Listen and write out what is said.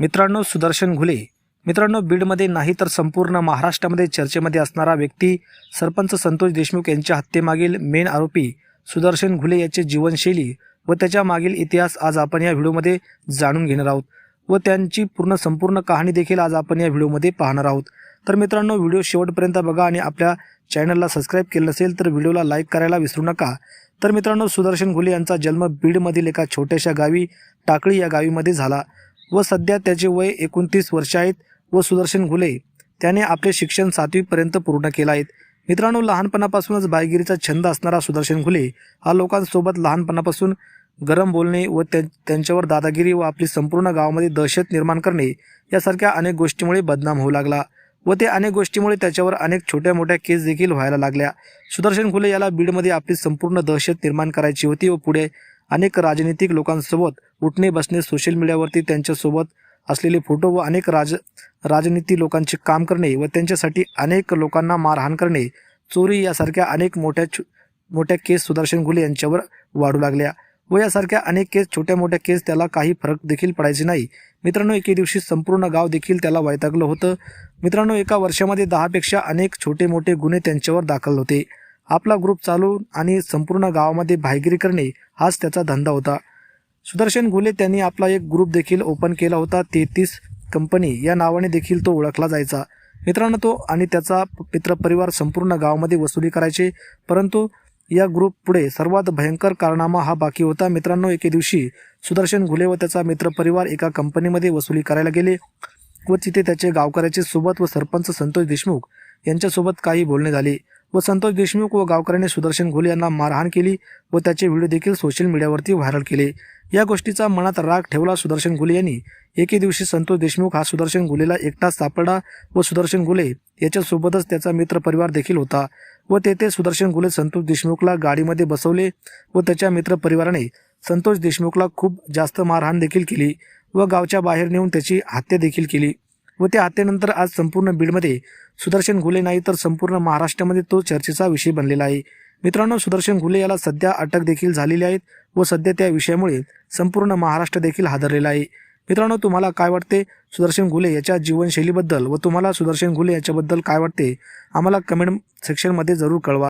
मित्रांनो सुदर्शन घुले. मित्रांनो बीडमध्ये नाही तर संपूर्ण महाराष्ट्रामध्ये चर्चेमध्ये असणारा व्यक्ती सरपंच संतोष देशमुख यांच्या हत्येमागील मेन आरोपी सुदर्शन घुले याचे जीवनशैली व त्याच्या मागील इतिहास आज आपण या व्हिडिओमध्ये जाणून घेणार आहोत व त्यांची पूर्ण संपूर्ण कहाणी देखील आज आपण या व्हिडिओमध्ये पाहणार आहोत. तर मित्रांनो व्हिडिओ शेवटपर्यंत बघा आणि आपल्या चॅनलला सबस्क्राईब केलं नसेल तर व्हिडिओला लाईक करायला विसरू नका. तर मित्रांनो सुदर्शन घुले यांचा जन्म बीडमधील एका छोट्याशा गावी टाकळी या गावीमध्ये झाला. व सध्या त्याचे वय एकोणतीस वर्ष आहेत व सुदर्शन घुले त्याने आपले शिक्षण सातवीपर्यंत पूर्ण केलं आहे. मित्रांनो लहानपणापासूनच बायगिरीचा छंद असणारा सुदर्शन घुले हा लोकांसोबत लहानपणापासून गरम बोलणे व त्यांच्यावर दादागिरी व आपली संपूर्ण गावामध्ये दहशत निर्माण करणे यासारख्या अनेक गोष्टीमुळे बदनाम होऊ लागला व ते अनेक गोष्टीमुळे त्याच्यावर अनेक छोट्या मोठ्या केस देखील व्हायला लागल्या. सुदर्शन घुले याला बीडमध्ये आपली संपूर्ण दहशत निर्माण करायची होती व पुढे अनेक राजनीतिक लोकांसोबत उठणे बसणे सोशल मीडियावरती त्यांच्यासोबत असलेले फोटो व अनेक राज राजनीती लोकांचे काम करणे व त्यांच्यासाठी अनेक लोकांना मारहाण करणे चोरी यासारख्या अनेक मोठ्या मोठ्या केस सुदर्शन घुले यांच्यावर वाढू लागल्या व यासारख्या अनेक केस छोट्या मोठ्या केस त्याला काही फरक देखील पडायचे नाही. मित्रांनो एके दिवशी संपूर्ण गाव देखील त्याला वैतागलं होतं. मित्रांनो एका वर्षामध्ये दहापेक्षा अनेक छोटे मोठे गुन्हे त्यांच्यावर दाखल होते. आपला ग्रुप चालू आणि संपूर्ण गावामध्ये भाईगिरी करणे हाच त्याचा धंदा होता. सुदर्शन घुले त्यांनी आपला एक ग्रुप देखील ओपन केला होता. तेहतीस कंपनी या नावाने देखील तो ओळखला जायचा. मित्रांनो तो आणि त्याचा मित्रपरिवार संपूर्ण गावामध्ये वसुली करायचे. परंतु या ग्रुप पुढे सर्वात भयंकर कारनामा हा बाकी होता. मित्रांनो एके दिवशी सुदर्शन घुले व त्याचा मित्रपरिवार एका कंपनीमध्ये वसुली करायला गेले व तिथे त्याचे गावकऱ्याचे सोबत व सरपंच संतोष देशमुख यांच्यासोबत काही बोलणे झाले. व संतोष देशमुख व गावकऱ्याने सुदर्शन घोले यांना मारहाण केली व त्याचे व्हिडिओ देखील सोशल मीडियावरती व्हायरल केले. या गोष्टीचा मनात राग ठेवला सुदर्शन घुले यांनी. एके दिवशी संतोष देशमुख हा सुदर्शन घुलेला एकटाच सापडला व सुदर्शन घुले याच्यासोबतच त्याचा मित्र परिवार देखील होता व तेथे सुदर्शन घुले संतोष देशमुखला गाडीमध्ये बसवले व त्याच्या मित्रपरिवाराने संतोष देशमुखला खूप जास्त मारहाण देखील केली व गावच्या बाहेर नेऊन त्याची हत्या देखील केली. व त्या हत्येनंतर आज संपूर्ण बीडमध्ये सुदर्शन घुले नाही तर संपूर्ण महाराष्ट्रामध्ये तो चर्चेचा विषय बनलेला आहे. मित्रांनो सुदर्शन घुले याला सध्या अटक देखील झालेली आहेत व सध्या त्या विषयामुळे संपूर्ण महाराष्ट्र देखील हादरलेला आहे. मित्रांनो तुम्हाला काय वाटते? सुदर्शन घुले याच्या जीवनशैलीबद्दल व तुम्हाला सुदर्शन घुले याच्याबद्दल काय वाटते? आम्हाला कमेंट सेक्शनमध्ये जरूर कळवा.